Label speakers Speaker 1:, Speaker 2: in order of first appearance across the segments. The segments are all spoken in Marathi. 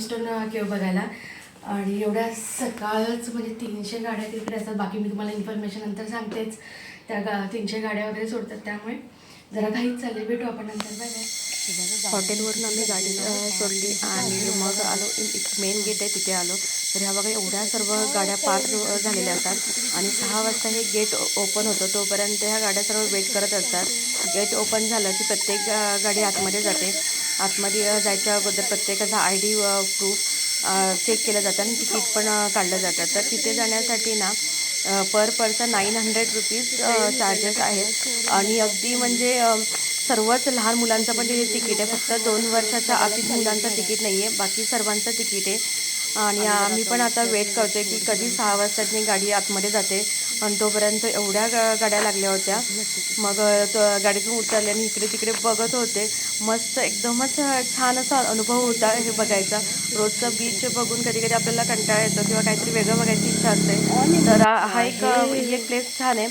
Speaker 1: चाललो किंवा केव बघायला. आणि एवढ्या सकाळच म्हणजे तीनशे गाड्या तिकडे असतात. बाकी मी तुम्हाला इन्फॉर्मेशन नंतर सांगतेच. त्या गा तीनशे गाड्या वगैरे सोडतात त्यामुळे. जरा घाईच चालले भेटू आपण नंतर. बघा
Speaker 2: हॉटेलवरून आम्ही गाडी सोडली आणि मग आलो. एक मेन गेट आहे तिथे आलो. तर ह्या बघा एवढ्या सर्व गाड्या पार्क झालेल्या असतात. आणि सहा वाजता हे गेट ओपन होतं. तोपर्यंत ह्या गाड्या सर्व वेट करत असतात. गेट ओपन झालं की प्रत्येक गाडी आतमध्ये जाते. आतमध्ये जायच्या अगोदर प्रत्येकाचा आय डी प्रूफ चेक केलं जातं आणि तिकीट पण काढलं जातं. तर तिथे जाण्यासाठी ना per person nine hundred rupees charges आहेत. आणि अगदी म्हणजे सर्वच लहान मुलांचं पण तिथे तिकीट आहे. फक्त दोन वर्षाच्या आतील मुलांचं तिकीट नाही आहे. बाकी सर्वांचं तिकीट आहे. आणि आम्ही पण आता वेट करतोय की कधी सहा वाजतानी गाडी आतमध्ये जाते. आणि तोपर्यंत एवढ्या गा- गाड्या लागल्या होत्या. मग तो गाडीतून उतरले आणि इकडे तिकडे बघत होते. मस्त एकदमच छान असा अनुभव होता हे बघायचा. रोजचं बीच बघून कधी कधी आपल्याला कंटाळा येतो किंवा काहीतरी वेगळं बघायची इच्छा असते. तर हा एक ही एक प्लेस छान आहे.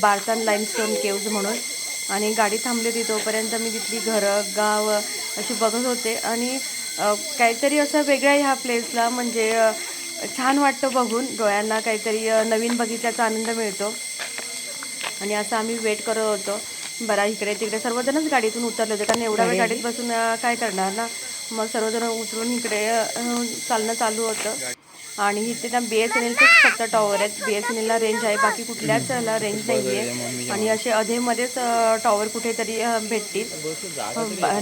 Speaker 2: बारतान लाईमस्टोन केव्ज म्हणून. आणि गाडी थांबली होती तोपर्यंत मी तिथली घरं गाव अशी बघत होते. आणि काहीतरी असं वेगळं आहे ह्या प्लेसला म्हणजे छान वाटतं बघून डोळ्यांना काहीतरी नवीन बगीच्याचा आनंद मिळतो. आणि असं आम्ही वेट करत होतो. बरा इकडे तिकडे सर्वजणच गाडीतून उतरले होते. कारण एवढ्या वेळ गाडीत बसून काय करणार ना? मग सर्वजण उतरून इकडे चालणं चालू होतं. आणि इथे ना बी एस एन एलचेच फक्त टॉवर आहेत. बी एस एन एलला रेंज आहे बाकी कुठल्याच ह्याला रेंज नाही आहे आणि असे अधेमध्येच टॉवर कुठेतरी भेटतील.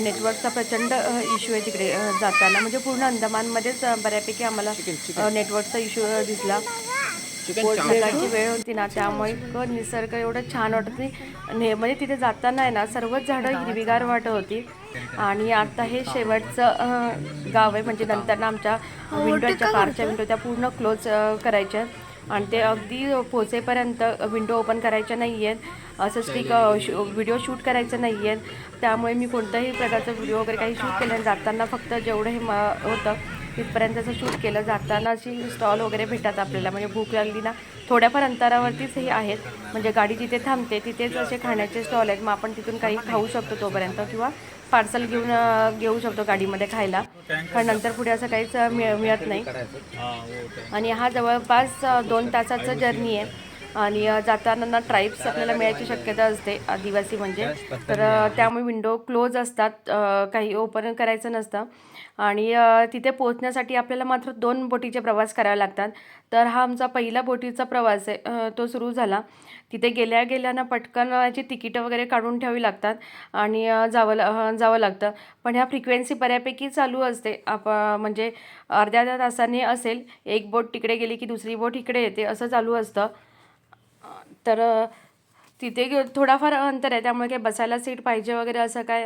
Speaker 2: नेटवर्कचा प्रचंड इश्यू आहे तिकडे जाताना. म्हणजे पूर्ण अंदमानमध्येच बऱ्यापैकी आम्हाला नेटवर्कचा इश्यू दिसला. सकाळची वेळ होती ना त्यामुळे इतकं निसर्ग एवढं छान वाटत नाही. म्हणजे तिथे जाताना आहे ना सर्वच झाडं हिरवीगार वाटत होती. आणि आता हे शेवटचं गाव आहे. म्हणजे नंतर ना आमच्या विंडोच्या कारच्या विंडो त्या पूर्ण क्लोज करायच्या आणि ते अगदी पोचेपर्यंत विंडो ओपन करायच्या नाही आहेत असं स्टिक व्हिडिओ शूट करायचं नाही आहेत त्यामुळे मी कोणत्याही प्रकारचा व्हिडिओ वगैरे काही शूट केलं. जाताना फक्त जेवढं हे म होतं तिथपर्यंतचं शूट केलं जाताना अशी स्टॉल वगैरे भेटतात आपल्याला. म्हणजे भूक लागली ना थोड्याफार अंतरावरतीच हे आहेत. म्हणजे गाडी जिथे थांबते तिथेच असे खाण्याचे स्टॉल आहेत. मग आपण तिथून काही खाऊ शकतो तोपर्यंत किंवा पार्सल घेऊन घेऊ शकतो गाडीमध्ये खायला. कारण नंतर पुढे असं काहीच मिळ मिळत नाही. आणि हा जवळपास दोन तासाचा जर्नी आहे. आणि जाताना ना ट्राईब्स आपल्याला मिळायची शक्यता असते आदिवासी म्हणजे. तर त्यामुळे विंडो क्लोज असतात. काही ओपन करायचं नसतं. आणि तिथे पोहोचण्यासाठी आपल्याला मात्र दोन बोटीचे प्रवास करावे लागतात. तर हा आमचा पहिला बोटीचा प्रवास आहे तो सुरू झाला. तिथे गेल्या गेल्यानं पटकनची पटकन याची तिकीटं वगैरे काढून ठेवावी लागतात आणि जावं जावं लागतं. पण ह्या फ्रिक्वेन्सी बऱ्यापैकी चालू असते. आप म्हणजे अर्ध्या अर्ध्या तासाने असेल एक बोट तिकडे गेली की दुसरी बोट इकडे येते असं चालू असतं. तर तिथे गे- थोडाफार अंतर आहे त्यामुळे काही बसायला सीट पाहिजे वगैरे असं काय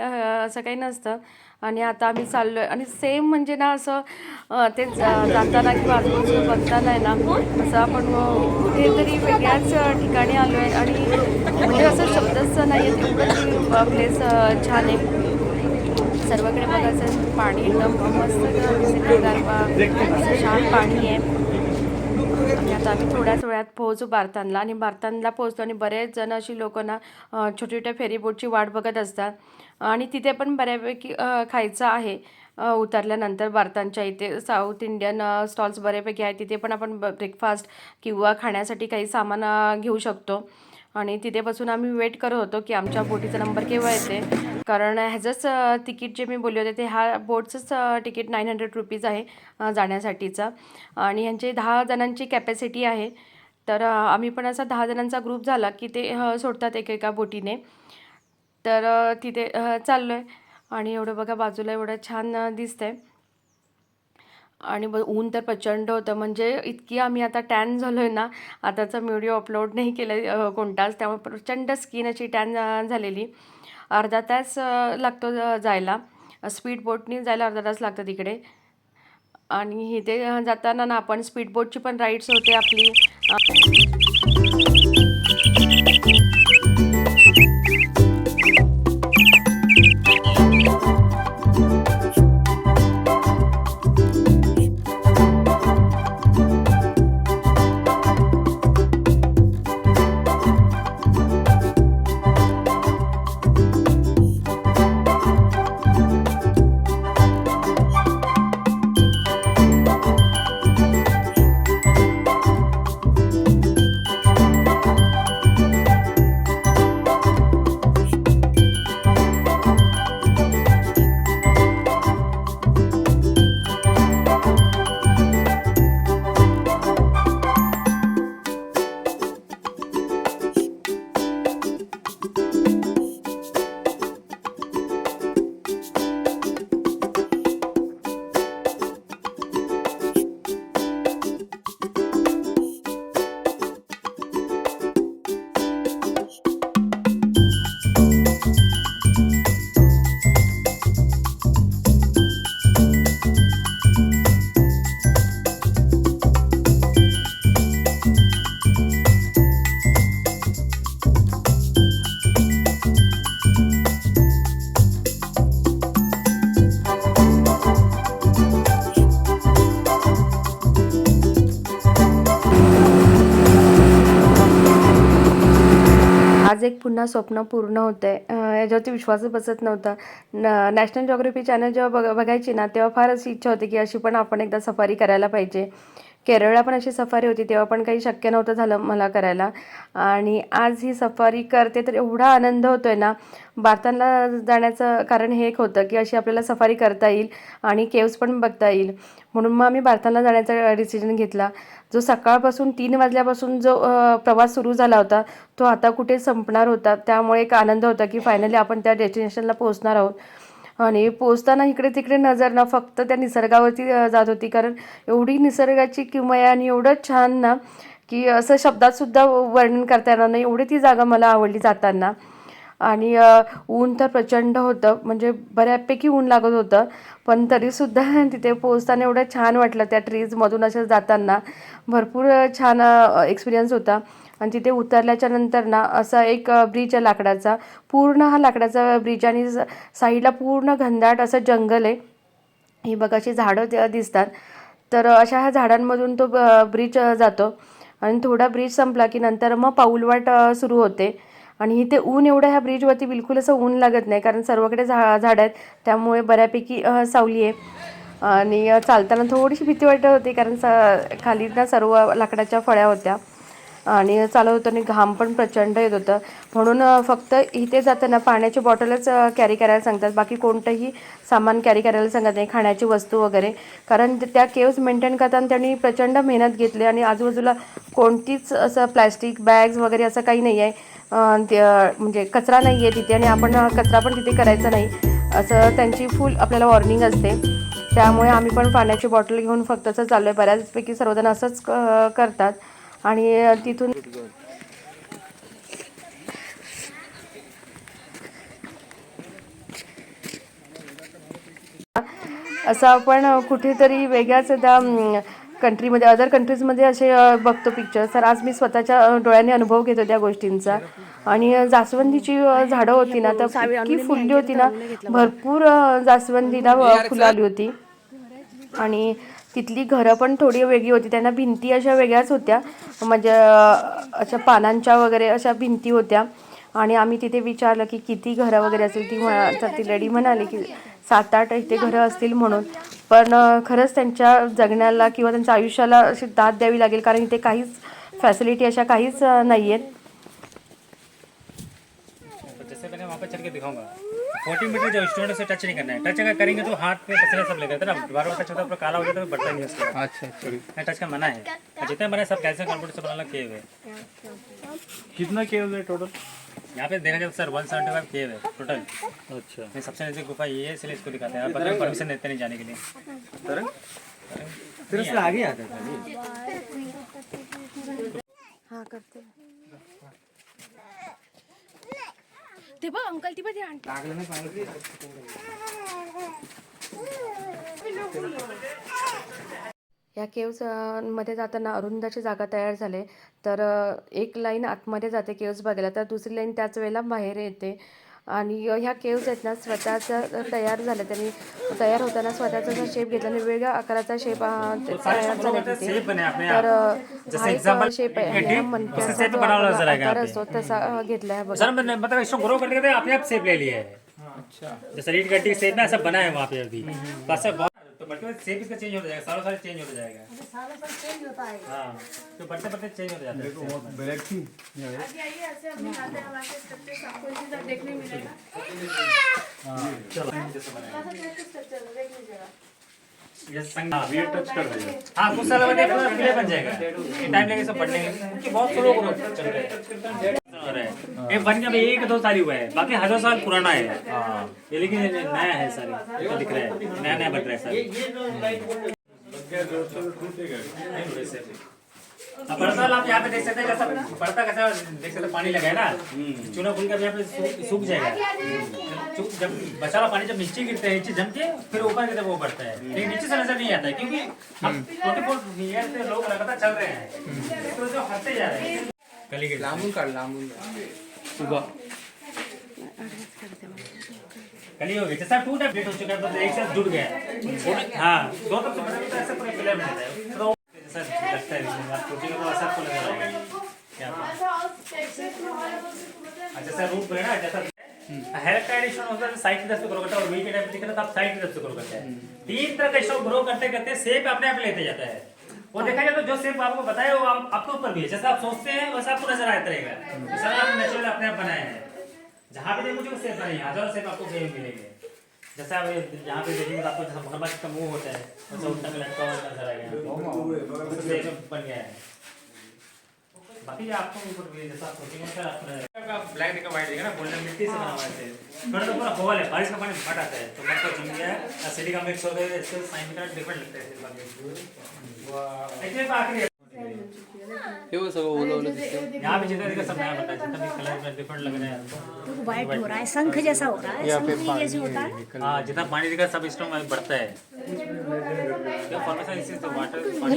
Speaker 2: असं काही नसतं. आणि आता आम्ही चाललो आहे आणि सेम म्हणजे ना असं ते जा- जाताना किंवा आजूबाजूला बघताना आहे ना असं आपण कुठेतरी वेगळ्याच ठिकाणी आलो आहे आणि म्हणजे असं शब्दच नाही आहे एवढं प्लेस छान आहे. सर्वकडे बघायचं पाणी एकदम मस्त निसर्गगार असं पाणी आहे. आणि आता आम्ही थोड्याच वेळात पोहोचू बारतानला. आणि बारतानला पोहोचतो आणि बरेच जण अशी लोक ना छोटी छोट्या फेरीबोटची वाट बघत असतात. आणि तिथे पण बऱ्यापैकी खायचं आहे. उतरल्यानंतर भारतांच्या इथे साऊथ इंडियन स्टॉल्स बऱ्यापैकी आहेत. तिथे पण आपण ब्रेकफास्ट किंवा खाण्यासाठी काही सामान घेऊ शकतो. आणि तिथे बसून आम्ही वेट करत होतो की आमच्या बोटीचा नंबर केव्हा येते. कारण ह्याचंच तिकीट जे मी बोलले होते ते ह्या बोटचंच तिकीट नाईन हंड्रेड रुपीज आहे जाण्यासाठीचं जाण्यासाठीचा. आणि ह्यांची दहा जणांची कॅपॅसिटी आहे. तर आम्ही पण असा दहा जणांचा ग्रुप झाला की ते सोडतात एकेका बोटीने. तर तिथे चाललो आहे आणि एवढं बघा बाजूला एवढं छान दिसतं आहे आणि ब ऊन तर प्रचंड होतं. म्हणजे इतकी आम्ही आता टॅन झालो आहे ना आताचा व्हिडिओ अपलोड नाही केला कोणताच. त्यामुळे प्रचंड स्किन अशी टॅन झालेली. अर्धा तास लागतो जायला. स्पीड बोटनी जायला अर्धा तास लागतो तिकडे. आणि इथे जाताना ना आपण स्पीड बोटची पण राईड्स होते आपली. पुन्हा स्वप्न पूर्ण होतं आहे याच्यावरती विश्वासच बसत नव्हता. न नॅशनल जॉग्राफी चॅनल जेव्हा बघ बघायची ना तेव्हा फारच इच्छा होती की अशी पण आपण एकदा सफारी करायला पाहिजे. केरळला पण अशी सफारी होती तेव्हा पण काही शक्य नव्हतं झालं मला करायला. आणि आज ही सफारी करते तर एवढा आनंद होतो आहे ना. भारताला जाण्याचं कारण हे एक होतं की अशी आपल्याला सफारी करता येईल आणि केव्स पण बघता येईल. म्हणून मग आम्ही भारताला जाण्याचा डिसिजन घेतला. जो सकाळपासून तीन वाजल्यापासून जो प्रवास सुरू झाला होता तो आता कुठे संपणार होता? त्यामुळे एक आनंद होता की फायनली आपण त्या डेस्टिनेशनला पोहोचणार आहोत. आणि पोचताना इकडे तिकडे नजर ना फक्त त्या निसर्गावरती जात होती. कारण एवढी निसर्गाची किमया आणि एवढं छान ना की असं शब्दातसुद्धा वर्णन करता येणार नाही. एवढी ती जागा मला आवडली जाताना. आणि ऊन तर प्रचंड होतं. म्हणजे बऱ्यापैकी ऊन लागत होतं. पण तरीसुद्धा तिथे पोहोचताना एवढं छान वाटलं त्या ट्रीजमधून असं जाताना. भरपूर छान एक्सपिरियन्स होता. आणि तिथे उतरल्याच्या नंतर ना असा एक ब्रिज आहे लाकडाचा. पूर्ण हा लाकडाचा ब्रिज आणि स- साईडला पूर्ण घनदाट असं जंगल आहे. ही बघा अशी झाडं दिसतात. तर अशा ह्या झाडांमधून तो ब्रिज जातो. आणि थोडा ब्रिज संपला की नंतर मग पाऊलवाट सुरू होते. आणि इथे ऊन एवढं ह्या ब्रिजवरती बिलकुल असं ऊन लागत नाही कारण सर्वकडे झा झाडं आहेत. त्यामुळे बऱ्यापैकी सावली आहे. आणि चालताना थोडीशी भीती वाटत होती कारण स खाली ना सर्व लाकडाच्या फळ्या होत्या. आणि चालत होतं आणि घाम पण प्रचंड येत होतं. म्हणून फक्त इथे जाताना पाण्याची बॉटलच कॅरी करायला सांगतात. बाकी कोणतंही सामान कॅरी करायला सांगत नाही खाण्याची वस्तू वगैरे. कारण त्या केव्स मेंटेन करताना त्यांनी प्रचंड मेहनत घेतली आणि आजूबाजूला कोणतीच असं प्लॅस्टिक बॅग्स वगैरे असं काही नाही आहे. ते, म्हणजे कचरा नाही आहे तिथे आणि आपण कचरा पण तिथे करायचा नाही. असं त्यांची फुल आपल्याला वॉर्निंग असते. त्यामुळे आम्ही पण पाण्याची बॉटल घेऊन फक्त असं चाललो आहे बऱ्याचपैकी सर्वजण असंच करतात. आणि तिथून असं आपण कुठेतरी वेगळ्याच त्या कंट्रीमध्ये अदर कंट्रीजमध्ये असे बघतो पिक्चर्स तर आज मी स्वतःच्या डोळ्याने अनुभव घेतो त्या गोष्टींचा. आणि जास्वंदीची झाडं होती ना तर इतकी फुलली होती ना भरपूर जास्वंदीला फुलं आली होती. आणि तिथली घरं पण थोडी वेगळी होती. त्यांना भिंती अशा वेगळ्याच होत्या. म्हणजे अशा पानांच्या वगैरे अशा भिंती होत्या. आणि आम्ही तिथे विचारलं की किती घरं वगैरे असेल ती म्हणा तर ती लेडी म्हणाली की सात आठ इथे घरं असतील म्हणून. पण खरंच त्यांच्या जगण्याला किंवा त्यांच्या आयुष्याला अशी दाद द्यावी लागेल कारण इथे काहीच फॅसिलिटी अशा काहीच नाही आहेत
Speaker 3: जैसे मैंने वहाँ पे चल के दिखाऊंगा. फोर्टी मीटर जो स्टूडेंट से टच नहीं करना है. टच अगर करेंगे तो हाथ पे पसले सब लेकर ना बार बार टच होता है पूरा काला हो जाता है तो बढ़ता नहीं है उसके. बाद
Speaker 4: अच्छा। अच्छा
Speaker 3: टच का मना है. सब से बनाना किए हुए
Speaker 4: कितना टोटल
Speaker 3: यहाँ पे देखा जाए sir one seventy five cave है टोटल
Speaker 4: अच्छा।
Speaker 3: सबसे नज़दीक गुफा ये है इसलिए इसको दिखाते हैं। बता परमिशन देते नहीं जाने के लिए।
Speaker 4: फिर उससे आगे आता था
Speaker 2: हाँ करते
Speaker 1: ते बघ अंकल ती बघ आंटी।
Speaker 4: लागलं नाही पाणी
Speaker 2: या केव्समध्ये जाताना अरुंदाची जागा तयार झाले. तर एक लाईन आतमध्ये जाते केव्स बघायला तर दुसरी लाईन त्याच वेळेला बाहेर येते. आणि ह्या केव्स आहेत ना स्वतःचा तयार झाल्या त्यांनी तयार होताना स्वतःचा जो शेप घेतला आणि वेगळ्या आकाराचा शेप तयार झाला तिथे. तर हा एक शेप आहे. हा मणक्याचा
Speaker 3: जरा
Speaker 2: आकार. असतो तसा घेतला आहे बघा.
Speaker 4: अच्छा.
Speaker 3: जैसे ना ऐसा बना है वहाँ पे अभी तो ऐसा बढ़ते बढ़ते सेप इसका चेंज होता जाएगा। सालों साल चेंज होता जाएगा हाँ तो बढ़ते बढ़ते चेंज होता जाता है।
Speaker 4: ब्लैक थी।
Speaker 3: जैसे संग हाँ टच कर देगा हाँ कुछ साल बाद ये क्लियर बन जाएगा। टाइम लगेगा सब बढ़ने में। बहुत स्लो चल रहा है। हो है ये बन के एक दो साल हुआ है। बाकी हज़ार साल पुराना है। ये लेकिन नया है सर। दिख रहा है। नया नया बन रहा है सर। अब आप यहाँ पे देख सकते हैं जैसा पड़ता कैसा देख सकते पानी लगा है ना। चूना फूल का भी यहाँ पे सूख- जाएगा। जब बचा पानी जब नीचे गिरता है नीचे जम के फिर ऊपर की तरफ़ वो बढ़ता है। लेकिन नीचे से नज़र नहीं आता है क्योंकि हम ट्वेंटी फोर ईयर से लोग लगातार चल रहे हैं। तो जो हटते जा रहे हैं। कली के
Speaker 4: लांबून काढ लांबून। सुबह।
Speaker 3: कली हो गई। जैसा टू टाइप हो चुका है तो एक साथ जुड़ गया। हाँ दो तरफ़ से है ऐसा पूरा है। आप ऐसा आपको लग रहा क्या अच्छा जैसा रूट है ना जैसा हेल्थ का एडिशन होता है साइड दस ग्रो करता है और वी के टाइप दिख रहा है तो आप साइड दस ग्रो करते हैं तीन तरह का स्टॉक ग्रो करते करते सेप अपने आप लेते जाता है। वो देखा जाए तो जो सेप आपको बताया वो आपके ऊपर भी है। जैसा आप सोचते हैं वैसा आपको नज़र आता रहेगा। सारा आप नेचुरल अपने आप बनाए हैं। जहाँ पे देखो जो सेप बने हज़ार सेप आपको मिलेंगे। जैसा आप यहाँ पे देखेंगे तो आपको जैसा मगरमच्छ का मुँह होता है वैसा उल्टा का लटका हुआ नज़र आएगा उससे बन गया है। बाकी आपको ऊपर भी जैसा आप सोचेंगे सर आपका ब्लैक देखा व्हाइट देखा ना गोल्डन मिट्टी से बना हुआ है थोड़ा तो पूरा होल है बारिश का पानी फट आता है तो मतलब जम गया है एसिडी का मिक्स हो गया इससे साइन का डिफरेंट लगता है बाकी देखिए आखिरी
Speaker 4: हे बघ सगळं ओलं ओलं दिसतं
Speaker 3: यहाँ पे जितना सब नया बनता है जितना भी कलर में डिफरेंट लग रहा है आपको
Speaker 5: तो व्हाइट हो रहा है शंख जैसा हो रहा है शंख जैसे होता है।
Speaker 3: हाँ जितना पानी दिखा सब स्ट्रॉन्ग बढ़ता है। क्या फॉर्मेशन इससे तो वाटर पानी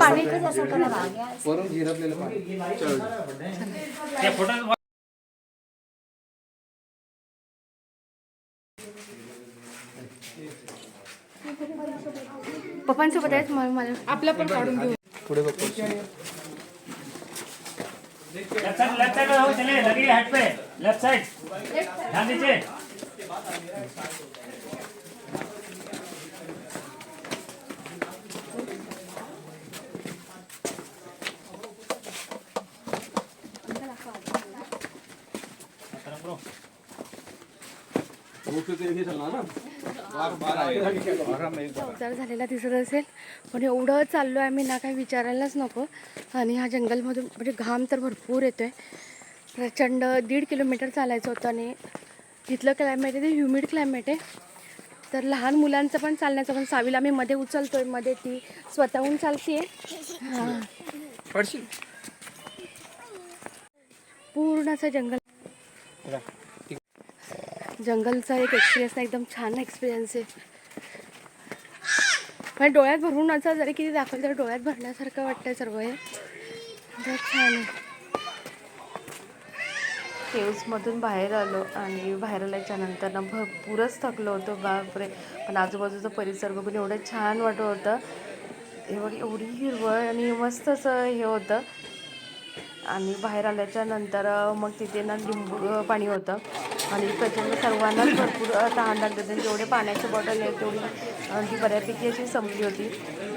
Speaker 5: पानी का जैसा कलर आ गया है।
Speaker 4: वरून झिरपलेलं पाणी
Speaker 3: ये फ़ोटो
Speaker 1: आहेत मला मला आपलं पण काढून घेऊ
Speaker 4: पुढे बघ. पुढचे.
Speaker 3: लेफ़्ट साइड लेफ़्ट साइड हो चले लगी हेड पे. लेफ़्ट साइड ध्यान दीजिए
Speaker 4: हे ना बार बार
Speaker 1: उतार झालेला दिसत असेल. पण एवढं चाललो आहे आम्ही ना काही विचारायलाच नको. आणि ह्या जंगलमधून म्हणजे घाम तर भरपूर येतो आहे प्रचंड दीड किलोमीटर चालायचं होतं आणि तिथलं क्लायमेट आहे ते ह्युमिड क्लायमेट आहे. तर लहान मुलांचं पण चालण्याचं पण सावीला आम्ही मध्ये उचलतोयमध्ये ती स्वतःहून
Speaker 4: पडशील?
Speaker 1: पूर्ण असं जंगल. जंगलचा एक एक्सपिरियन्स एकदम छान एक्सपिरियन्स आहे. म्हणजे डोळ्यात भरून असं जरी किती दाखवलं तर डोळ्यात भरण्यासारखं वाटतं सर्व हे. तर छान आहे.
Speaker 2: केव्समधून बाहेर आलो आणि बाहेर आल्याच्यानंतर ना भरपूरच थकलो होतो बापरे. पण आजूबाजूचा परिसर बघून एवढं छान वाटत होतं. एवढं एवढी हिरवळ आणि मस्त असं हे होतं. आणि बाहेर आल्याच्यानंतर मग तिथे ना लिंबू पाणी होतं. आणि प्रचंड सर्वांनाच भरपूर तहान लागली होती जेवढे पाण्याची बॉटल आहे तेवढी ती बऱ्यापैकी अशी संपली होती.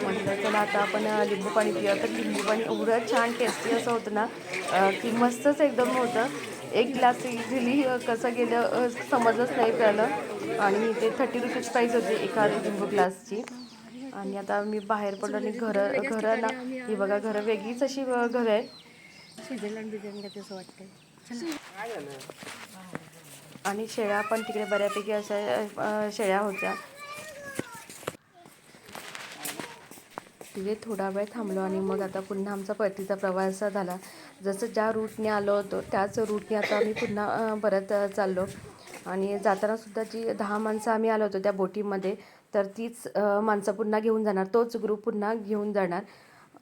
Speaker 2: म्हटलं चला आता आपण लिंबू पाणी पिऊया. तर लिंबू पाणी एवढं छान टेस्टी असं होतं ना की मस्तच एकदम होतं. एक ग्लास इझिली कसं गेलं अं, समजच नाही प्यालं आणि ते थर्टी रुपीज प्राईस होती एका लिंबू ग्लासची आणि आता मी बाहेर पडलो आणि घरं घरं ना ही बघा घरं वेगळीच अशी घरं आहे
Speaker 1: स्वित्झर्लंड बिझर्लंड असं वाटतंय.
Speaker 2: आणि शेळ्या पण तिकडे बऱ्यापैकी अशा शेळ्या होत्या. तिथे थोडा वेळ थांबलो आणि मग आता पुन्हा आमचा परतीचा प्रवास झाला. जसं ज्या रूटने आलो होतो त्याच रूटने आता आम्ही पुन्हा परत चाललो. आणि जातानासुद्धा जी दहा माणसं आम्ही आलो होतो त्या बोटीमध्ये तर तीच माणसं पुन्हा घेऊन जाणार तोच ग्रुप पुन्हा घेऊन जाणार.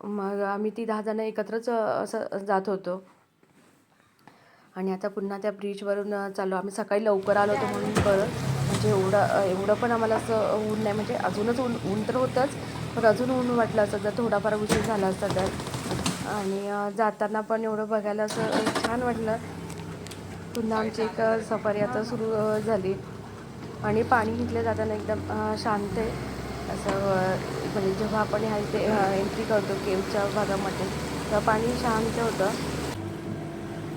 Speaker 2: मग आम्ही ती दहा जणं एकत्रच असं जात होतो. आणि आता पुन्हा त्या ब्रिजवरून चाललो. आम्ही सकाळी लवकर आलो होतो म्हणून कळत म्हणजे एवढं एवढं पण आम्हाला असं ऊन नाही. म्हणजे अजूनच ऊन ऊन तर होतंच पण अजून ऊन वाटलं असतं. जर थोडाफार उशीर झाला असता तर. आणि जाताना पण एवढं बघायला असं छान वाटलं. पुन्हा आमची एक सफारी आता सुरू झाली. आणि पाणी घेतलं जाताना एकदम शांत आहे. असं म्हणजे जेव्हा आपण ह्या इथे एंट्री करतो केवच्या भागामध्ये तेव्हा पाणी शांत होतं.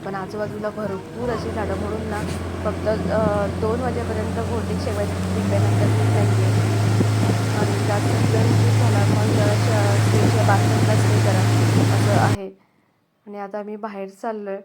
Speaker 2: पण आजूबाजूला भरपूर अशी झाडं म्हणून ना फक्त दोन वाजेपर्यंत बहुतेक शेवट दिव्यानंतर नाही आणि जास्त जर झाला मग स्टेच्या बाथरूमला स्टे करा. असं आहे. आणि आता आम्ही बाहेर चाललो आहे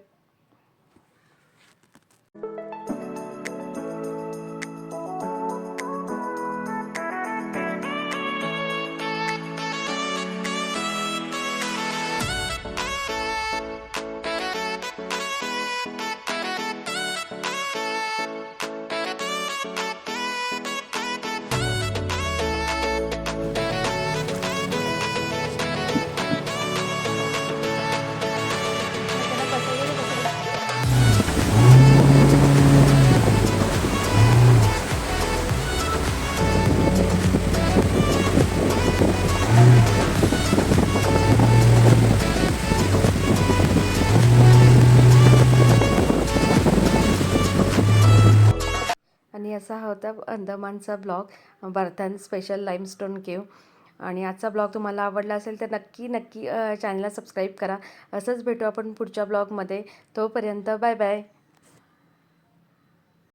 Speaker 2: होता अंदमानचा ब्लॉग बर्थन स्पेशल लाईमस्टोन केव आणि आजचा ब्लॉग तुम्हाला आवडला असेल तर नक्की नक्की चॅनलला सबस्क्राईब करा. असंच भेटू आपण पुढच्या ब्लॉगमध्ये. तोपर्यंत बाय बाय